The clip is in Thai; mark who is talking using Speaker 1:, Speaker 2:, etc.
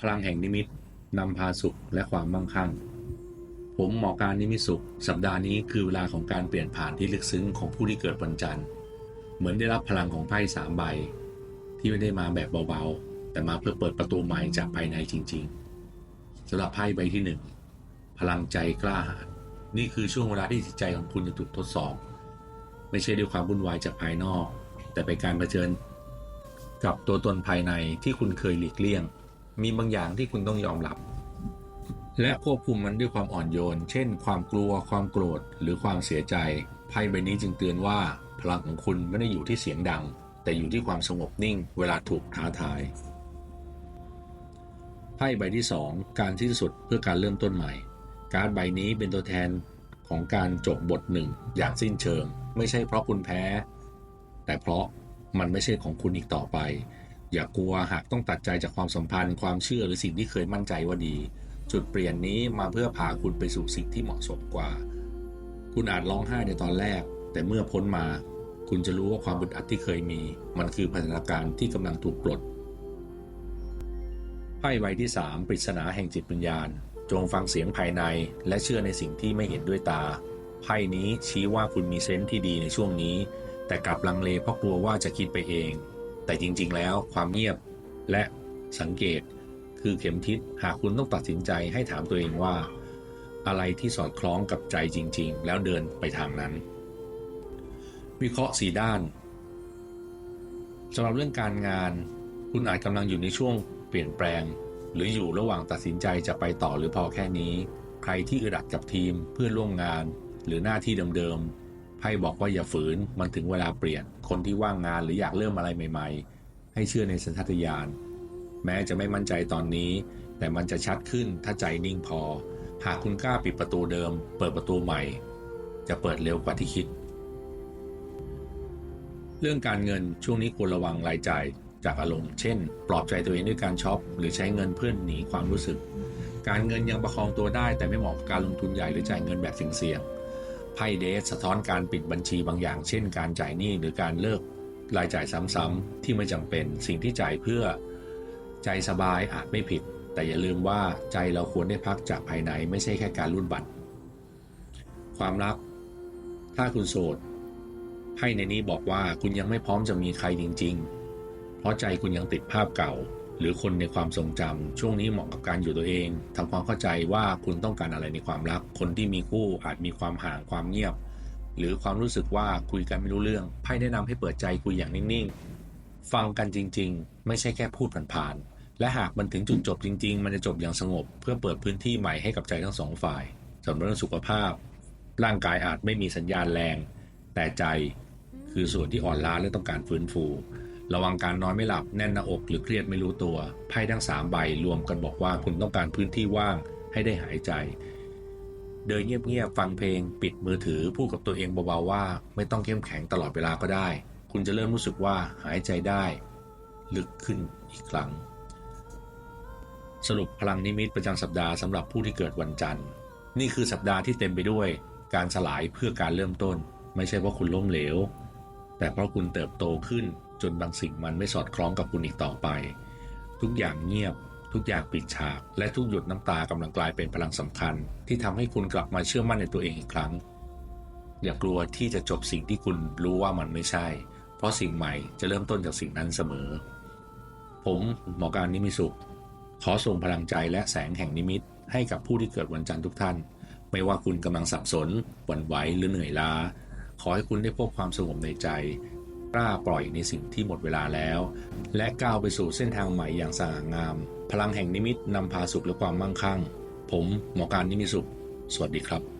Speaker 1: พลังแห่งนิมิตนำพาสุขและความมั่งคั่ง ผมหมอการนิมิตสุข สัปดาห์นี้คือเวลาของการเปลี่ยนผ่านที่ลึกซึ้งของผู้ที่เกิดวันจันทร์ เหมือนได้รับพลังของไพ่สามใบ ที่ไม่ได้มาแบบเบาๆ แต่มาเพื่อเปิดประตูใหม่จากภายในจริงๆสำหรับไพ่ใบที่หนึ่งพลังใจกล้าหาญนี่คือช่วงเวลาที่จิตใจของคุณจะถูกทดสอบ ไม่ใช่ด้วยความวุ่นวายจากภายนอก แต่เป็นการเผชิญ กับตัวตนภายในที่คุณเคยหลีกเลี่ยง มีบางอย่างที่คุณต้องยอมรับ และควบคุมมันด้วยความอ่อนโยน เช่น ความกลัว ความโกรธ หรือความเสียใจ ไพ่ใบนี้จึงเตือนว่า พลังของคุณไม่ได้อยู่ที่เสียงดัง แต่อยู่ที่ความสงบนิ่ง เวลาถูกท้าทาย ไพ่ใบที่ 2 การที่สุดเพื่อการเริ่มต้นใหม่ การ์ดใบนี้เป็นตัวแทนของการจบบทหนึ่งอย่างสิ้นเชิง ไม่ใช่เพราะคุณแพ้ แต่เพราะมันไม่ใช่ของคุณอีกต่อไป อย่ากลัวหากต้องตัดใจจากความสัมพันธ์ความเชื่อหรือสิ่งที่เคยมั่นใจว่าดี จุดเปลี่ยนนี้มาเพื่อพาคุณไปสู่สิ่งที่เหมาะสมกว่า คุณอาจร้องไห้ในตอนแรก แต่เมื่อพ้นมา คุณจะรู้ว่าความอึดอัดที่เคยมี มันคือพัฒนาการที่กำลังถูกปลดไพ่ใบที่ 3 ปริศนาแห่งจิตวิญญาณ จงฟังเสียงภายใน และเชื่อในสิ่งที่ไม่เห็นด้วยตาไพ่นี้ชี้ว่าคุณมีเซนส์ที่ดีในช่วงนี้ แต่กลับลังเลเพราะกลัวว่าจะคิดไปเอง แต่จริง ๆ แล้วความเงียบและสังเกตคือเข็มทิศหากคุณต้องตัดสินใจให้ถามตัวเองว่า อะไรที่สอดคล้องกับใจจริง ๆ แล้วเดินไปทางนั้น วิเคราะห์สีด้านสำหรับเรื่องการงาน คุณอาจกำลังอยู่ในช่วงเปลี่ยนแปลง หรืออยู่ระหว่างตัดสินใจจะไปต่อหรือพอแค่นี้ ใครที่อึดอัดกับทีมเพื่อนร่วมงาน หรือหน้าที่เดิม ไพ่บอกว่าอย่าฝืนมันถึงเวลาเปลี่ยน คนที่ว่างงานหรืออยากเริ่มอะไรใหม่ ๆ ให้เชื่อในสัญชาตญาณแม้จะไม่มั่นใจตอนนี้ แต่มันจะชัดขึ้นถ้าใจนิ่งพอ หากคุณกล้าปิดประตูเดิม เปิดประตูใหม่ จะเปิดเร็วกว่าที่คิด เรื่องการเงินช่วงนี้ควรระวังรายจ่ายจากอารมณ์ เช่น ปลอบใจตัวเองด้วยการช็อป หรือใช้เงินเพื่อนหนีความรู้สึก การเงินยังประคองตัวได้แต่ไม่เหมาะกับการลงทุนใหญ่หรือจ่ายเงินแบบเสี่ยงๆ พ่เดสสะท้อนการปิดบัญชีบางอย่าง เช่น การจ่ายหนี้หรือการเลิกรายจ่ายซ้ำๆที่ไม่จำเป็นสิ่งที่จ่ายเพื่อ ใจสบายอาจไม่ผิด แต่อย่าลืมว่าใจเราควรได้พักจากภายในไม่ใช่แค่การรุ่นบัตร ความรัก ถ้าคุณโสดไพ่ในนี้บอกว่าคุณยังไม่พร้อมจะมีใครจริง ๆ เพราะใจคุณยังติดภาพเก่า หรือคนในความทรงจำช่วงนี้เหมาะกับการอยู่ตัวเองทำความเข้าใจว่าคุณต้องการอะไรในความรัก คนที่มีคู่อาจมีความห่างความเงียบ หรือความรู้สึกว่าคุยกันไม่รู้เรื่องไพ่แนะนำให้เปิดใจคุยอย่างนิ่งๆ ฟังกันจริง ๆ ไม่ใช่แค่พูดผ่านๆและหากมันถึงจุดจบจริง ๆ มันจะจบอย่างสงบ เพื่อเปิดพื้นที่ใหม่ให้กับใจทั้งสองฝ่ายสำหรับเรื่องสุขภาพ ร่างกายอาจไม่มีสัญญาณแรง แต่ใจคือส่วนที่อ่อนล้าและต้องการฟื้นฟู ระวังการนอนไม่หลับแน่นหน้าอกหรือเครียดไม่รู้ตัว ไพ่ทั้งสามใบรวมกันบอกว่าคุณต้องการพื้นที่ว่างให้ได้หายใจ เดินเงียบๆฟังเพลง ปิดมือถือพูดกับตัวเองเบาๆว่า ไม่ต้องเข้มแข็งตลอดเวลาก็ได้ คุณจะเริ่มรู้สึกว่าหายใจได้ ลึกขึ้นอีกครั้ง สรุปพลังนิมิตประจำสัปดาห์สำหรับผู้ที่เกิดวันจันทร์ นี่คือสัปดาห์ที่เต็มไปด้วย การสลายเพื่อการเริ่มต้น ไม่ใช่เพราะคุณล้มเหลว แต่เพราะคุณเติบโตขึ้น จนบางสิ่งมันไม่สอดคล้องกับคุณอีกต่อไป ทุกอย่างเงียบ ทุกอย่างปิดฉาก และทุกหยดน้ำตากำลังกลายเป็นพลังสำคัญ ที่ทำให้คุณกลับมาเชื่อมั่นในตัวเองอีกครั้ง อย่ากลัวที่จะจบสิ่งที่คุณรู้ว่ามันไม่ใช่ เพราะสิ่งใหม่จะเริ่มต้นจากสิ่งนั้นเสมอ ผมหมอการนิมิสุข ขอส่งพลังใจและแสงแห่งนิมิต ให้กับผู้ที่เกิดวันจันทร์ทุกท่าน ไม่ว่าคุณกำลังสับสนหวั่นไหวหรือเหนื่อยล้าขอให้คุณได้พบความสงบในใจ กล้าปล่อยในสิ่งที่หมดเวลาแล้ว และก้าวไปสู่เส้นทางใหม่อย่างสง่างาม พลังแห่งนิมิตนำพาสุขและความมั่งคั่ง ผมหมอการนิมิสุข สวัสดีครับ